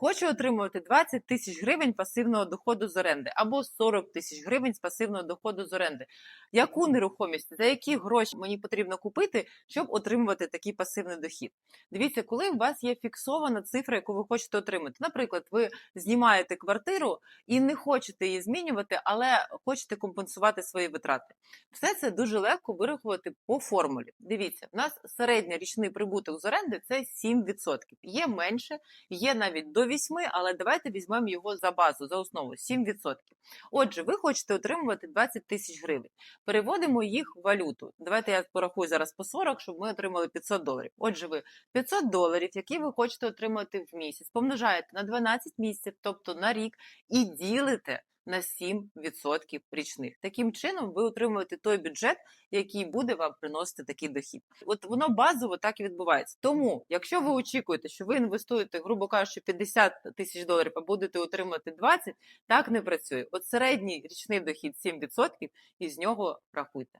Хочу отримувати 20 тисяч гривень пасивного доходу з оренди або 40 тисяч гривень з пасивного доходу з оренди. Яку нерухомість, за які гроші мені потрібно купити, щоб отримувати такий пасивний дохід? Дивіться, коли у вас є фіксована цифра, яку ви хочете отримати. Наприклад, ви знімаєте квартиру і не хочете її змінювати, але хочете компенсувати свої витрати. Все це дуже легко вирахувати по формулі. Дивіться, в нас середній річний прибуток з оренди це 7%. Є менше, є навіть до 8, але давайте візьмемо його за базу, за основу 7%. Отже, ви хочете отримувати 20 тисяч гривень. Переводимо їх в валюту. Давайте я порахую зараз по 40, щоб ми отримали 500 доларів. Отже, ви 500 доларів, які ви хочете отримати в місяць, помножаєте на 12 місяців, тобто на рік, і ділите на 7% річних. Таким чином, ви отримуєте той бюджет, який буде вам приносити такий дохід. От воно базово так і відбувається. Тому, якщо ви очікуєте, що ви інвестуєте, грубо кажучи, 50 тисяч доларів, а будете отримувати 20, так не працює. От середній річний дохід 7%, і з нього рахуйте.